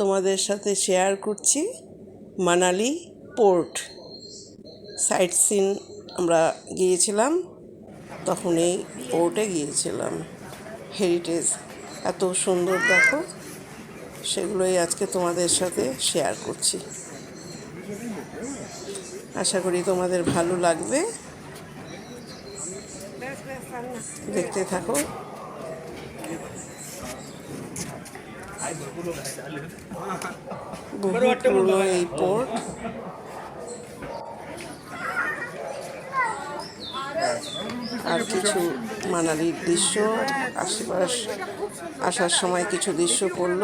তোমাদের সাথে শেয়ার করছি মানালি পোর্ট সাইট সিন আমরা গিয়েছিলাম, তখন এই পোর্টে গিয়েছিলাম। হেরিটেজ এত সুন্দর দেখো, সেগুলোই আজকে তোমাদের সাথে শেয়ার করছি। আশা করি তোমাদের ভালো লাগবে। দেখতে থাকো। আর কিছু মানালির দৃশ্য, আশেপাশ আসার সময় কিছু দৃশ্য পড়ল।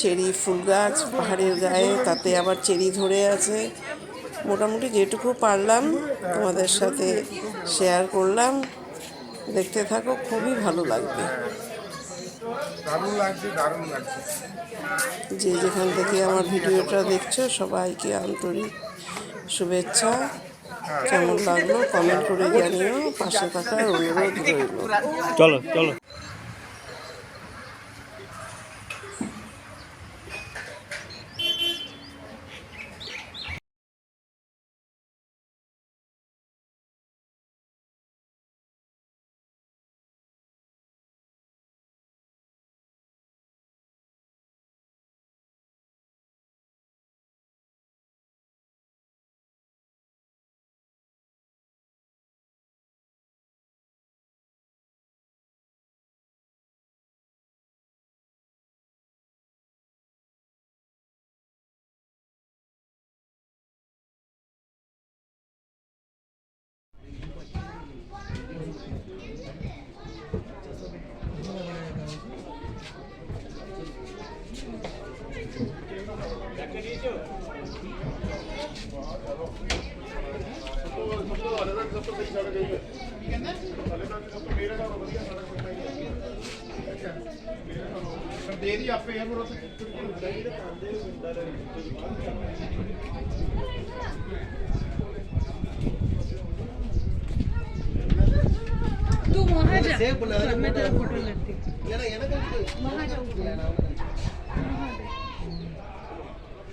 চেরি ফুল গাছ পাহাড়ের গায়ে, তাতে আবার চেরি ধরে আছে। মোটামুটি যেটুকু পারলাম, তোমাদের সাথে শেয়ার করলাম। দেখতে থাকো, খুবই ভালো লাগবে। দারুণ লাগছে দারুণ লাগছে। যে যেখান থেকে আমার ভিডিওটা দেখছ সবাইকে আন্তরিক শুভেচ্ছা। কেমন লাগল? কমেন্ট করে জানিও। পাশে থাকার অনুরোধ রইল। চলো চলো। ਦੇਰੀ ਆਪੇ ਇਹ ਮਰੋ तू वहाँ जा मैं तेरा फोटो लेती हूँ। वहाँ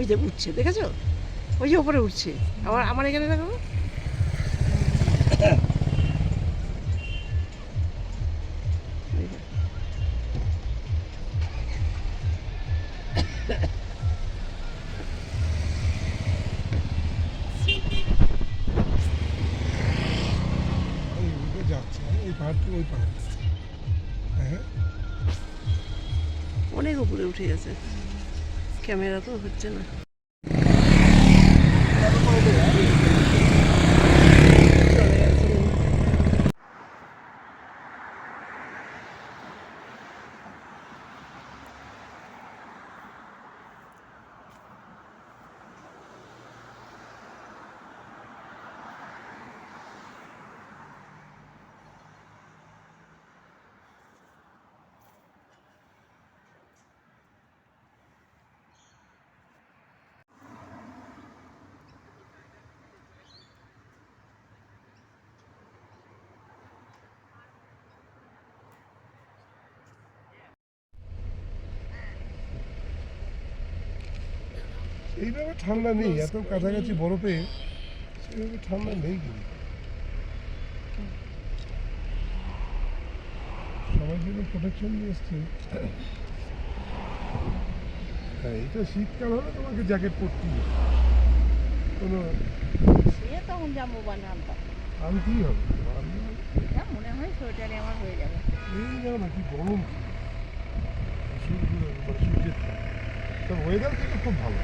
ওই যে উঠছে, দেখেছ? ওই যে উপরে উঠছে। আবার আমার এখানে দেখো। অনেক উপরে উঠে গেছে। ক্যামেরা তো হচ্ছে না। এইভাবে ঠান্ডা নেই এত কাছাকাছি বরফে সেইভাবে ঠান্ডা নেই কিন্তু। সবাই জন্য প্রোটেকশন নিয়ে এসছে। হ্যাঁ এটা শীতকাল হলে তোমাকে জ্যাকেট পরতেই কোনো সে তখন যাব বানানটা আনতেই হবে? মনে হয় সোয়েটারে আমার হয়ে যাবে। এই জানো না কি গরম। মানে সূর্যের তবে ওয়েদার কিন্তু খুব ভালো।